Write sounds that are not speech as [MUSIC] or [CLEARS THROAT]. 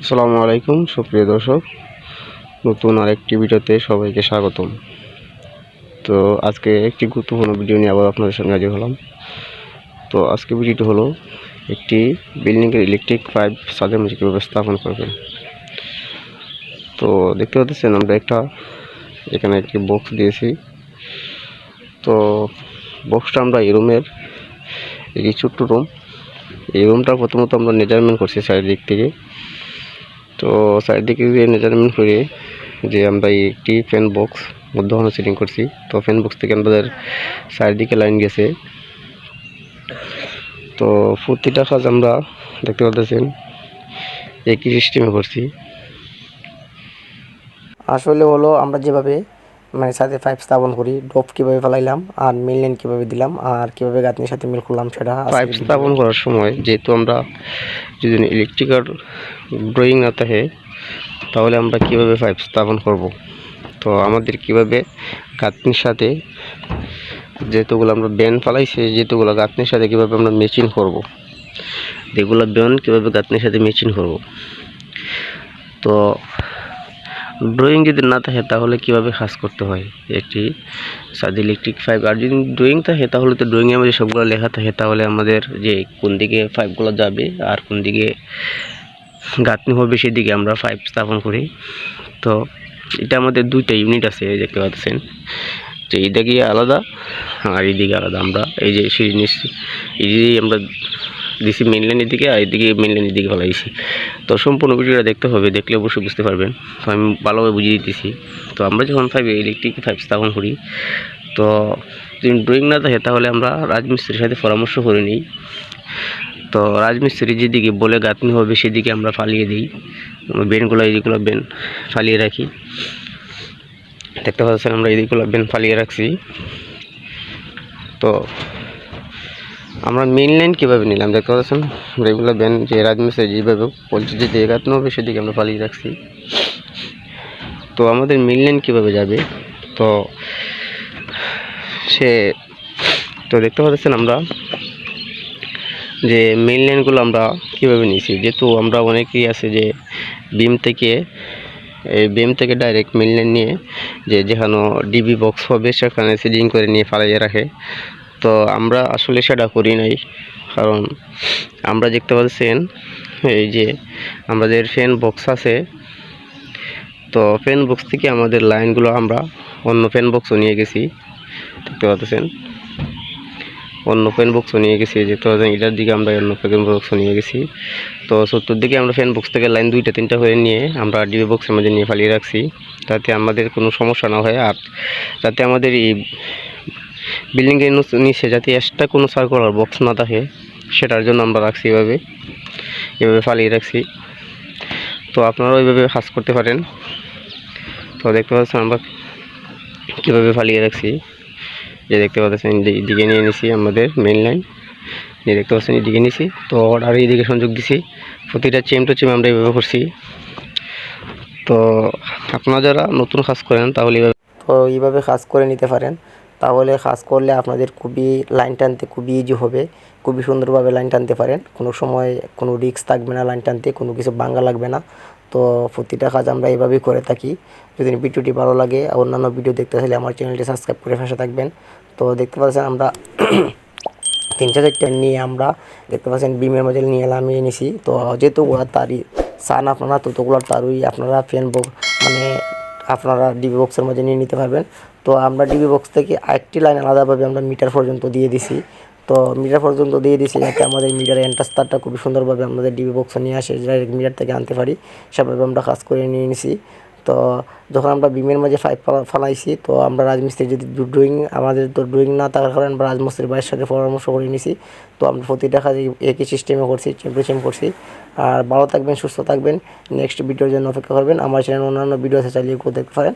আসসালামু আলাইকুম, সুপ্রিয় দর্শক। নতুন আরেকটি ভিডিওতে সবাইকে স্বাগতম। তো আজকে একটি গুরুত্বপূর্ণ ভিডিও নিয়ে আবার আপনাদের সঙ্গে হাজির হলাম। তো আজকে ভিডিওটি হলো একটি বিল্ডিংয়ের ইলেকট্রিক পাইপ সাদের মধ্যে কীভাবে স্থাপন করবেন তো দেখতে পাচ্ছেন আমরা একটা, এখানে একটি বক্স দিয়েছি। তো বক্সটা আমরা এই রুমের এই ছোট্ট রুম এই রুমটা প্রথমত আমরা মেজারমেন্ট করছি চারিদিক থেকে। তো চারিদিকে যে মেজারমেন্ট করে, যে আমরা একটি ফ্যান বক্স মধ্যখানে সেটিং করছি, তো ফ্যান বক্স থেকে আমাদের চারিদিকে লাইন গেছে। তো প্রতিটা কাজ আমরা দেখতে পাচ্ছেন একই সিস্টেমে করছি। আসলে হলো আমরা যেভাবে মানে সাথে পাইপ স্থাপন করি। ডোপ কীভাবে ফেলাইলাম আর মেন লাইন কীভাবে দিলাম আর কীভাবে গাঁথনির সাথে মিল করলাম সেটা পাইপ স্থাপন করার সময় যেহেতু আমরা যদি ইলেকট্রিক্যাল ড্রয়িং না থাকে তাহলে আমরা কীভাবে পাইপ স্থাপন করব? তো আমাদের কীভাবে গাঁথনির সাথে যেহেতুগুলো আমরা ব্যান ফালাইছি যেহেতুগুলো গাঁথনির সাথে কীভাবে আমরা মেচিন করব? যেগুলো ব্যান কীভাবে গাঁথনির সাথে মেচিন করব? তো ড্রয়িং যদি না থাকে, তাহলে কীভাবে কাজ করতে হয়? একটি সাথে ইলেকট্রিক পাইপ আর যদি ড্রয়িং থাকে, তাহলে তো ড্রয়িংয়ের মধ্যে সবগুলো লেখা থাকে। তাহলে আমাদের যে কোন দিকে পাইপগুলো যাবে আর কোন দিকে গাঁথনি হবে সেদিকে আমরা পাইপ স্থাপন করি। তো এটা আমাদের দুইটা ইউনিট আছে দেখতে পাচ্ছেন। তো এইদিকে আলাদা আর এইদিকে আলাদা। আমরা এই যে নিচ্ছি এই যে আমরা দিছি মেন লাইনের দিকে আর এদিকে মেন লাইনের দিকে ফেলাইছি তো সম্পূর্ণ ভিডিওটা দেখতে হবে, দেখলে অবশ্যই বুঝতে পারবেন। তো আমি ভালোভাবে বুঝিয়ে দিতেছি। তো আমরা যখন ফাইভ ইলেকট্রিক ফাইভ স্থাপন করি, তো যদি ড্রয়িং না থাকে তাহলে আমরা রাজমিস্ত্রির সাথে পরামর্শ করে নিই। তো রাজমিস্ত্রি যেদিকে বলে গাঁথনি হবে, সেদিকে আমরা ফালিয়ে দিই। বেনগুলো এইদিকগুলো বেন ফালিয়ে রাখি। দেখতে পাচ্ছেন আমরা এইদিকগুলো বেন ফালিয়ে রাখছি। তো আমরা মেন লাইন কীভাবে নিলাম? দেখতে পাচ্ছেন রেগুলার ব্যান যে রাজমিস্ত্রি যেভাবে বলছে যে গাঁথনি হবে সেদিকে আমরা ফালিয়ে রাখছি তো আমাদের মেন লাইন কীভাবে যাবে? তো সে, তো দেখতে পাচ্ছেন আমরা যে মেন লাইনগুলো আমরা কীভাবে নিয়েছি? যেহেতু আমরা অনেকেই আছে যে বিম থেকে, এই বিম থেকে ডাইরেক্ট মেন লাইন নিয়ে যে যেখানে ডিবি বক্স হবে সেখানে সিডিং করে নিয়ে ফালাইয়ে রাখে। তো আমরা আসলে সেটা করি নাই। কারণ আমরা দেখতে পাচ্ছেন, এই যে আমাদের ফ্যান বক্স আছে। তো ফ্যান বক্স থেকে আমাদের লাইনগুলো আমরা অন্য ফ্যান বক্সও নিয়ে গেছি। দেখতে পাচ্ছেন? অন্য ফ্যান বক্সও নিয়ে গেছি যে তো এটার দিকে আমরা অন্য ফ্যান বক্সও নিয়ে গেছি। তো সত্তর দিকে আমরা ফ্যান বক্স থেকে লাইন দুইটা, তিনটা হয়ে নিয়ে আমরা ডিবি বক্সের মধ্যে নিয়ে ফালিয়ে রাখছি। যাতে আমাদের কোনো সমস্যা না হয়। আর যাতে আমাদের এই বিল্ডিংয়ের নিচে যাতে এক্সট্রা কোনো সার্কুলার বক্স না থাকে, সেটার জন্য আমরা রাখছি এভাবে। এভাবে ফালিয়ে রাখছি। তো আপনারাও এইভাবে কাজ করতে পারেন। তো দেখতে পাচ্ছেন আমরা কীভাবে ফালিয়ে রাখছি। যে দেখতে পাচ্ছেন দিকে নিয়ে নিছি আমাদের মেন লাইন যে দেখতে পাচ্ছেন, এদিকে নিছি। তো অর্ডার এইদিকে সংযোগ দিছি। প্রতিটা চেম টু চেম আমরা এইভাবে করছি। তো আপনারা যারা নতুন কাজ করেন, তাহলে এইভাবে তো এইভাবে কাজ করে নিতে পারেন। তাহলে কাজ করলে আপনাদের খুবই লাইন টানতে খুবই ইজি হবে। খুবই সুন্দরভাবে লাইন টানতে পারেন। কোনো সময় কোনো রিস্ক থাকবে না লাইন টানতে, কোনো কিছু ভাঙ্গা লাগবে না। তো প্রতিটা কাজ আমরা এইভাবেই করে থাকি। যদি ভিডিওটি ভালো লাগে, অন্যান্য ভিডিও দেখতে চাইলে আমার চ্যানেলটি সাবস্ক্রাইব করে পাশে থাকবেন। তো দেখতে পাচ্ছেন আমরা [CLEARS THROAT] তিনটা চারটে নিয়ে আমরা দেখতে পাচ্ছেন বিমের মধ্যে নিয়ে নামিয়ে নিছি। তো যেহেতু ওরা তারই সান আপনারা, ততগুলোর তারই আপনারা ফ্যান মানে আপনারা ডিবি বক্সের মধ্যে নিয়ে নিতে পারবেন। তো আমরা ডিবি বক্স থেকে আরেকটি লাইন আলাদাভাবে আমরা মিটার পর্যন্ত দিয়ে দিছি। তো মিটার পর্যন্ত দিয়ে দিছি যাতে আমাদের মিটারের এন্ট্রাস তারটা খুবই সুন্দরভাবে আমাদের ডিবি বক্সে নিয়ে আসে। ডাইরেক্ট মিটার থেকে আনতে পারি। সেভাবে আমরা কাজ করে নিয়ে নিছি। তো যখন আমরা বিমের মাঝে পাইপ ফালাইছি, তো আমরা রাজমিস্ত্রি যদি ড্রয়িং আমাদের তো ড্রয়িং না থাকার কারণে আমরা রাজমিস্ত্রির ভাইয়ের সাথে পরামর্শ করে নিছি। তো আমরা প্রতিটা কাজে একই সিস্টেমে করছি চেম্পে চেম করছি। আর ভালো থাকবেন, সুস্থ থাকবেন। নেক্সট ভিডিওর জন্য অপেক্ষা করবেন। আমার চ্যানেল অন্যান্য ভিডিও আছে চালিয়ে দেখতে পারেন।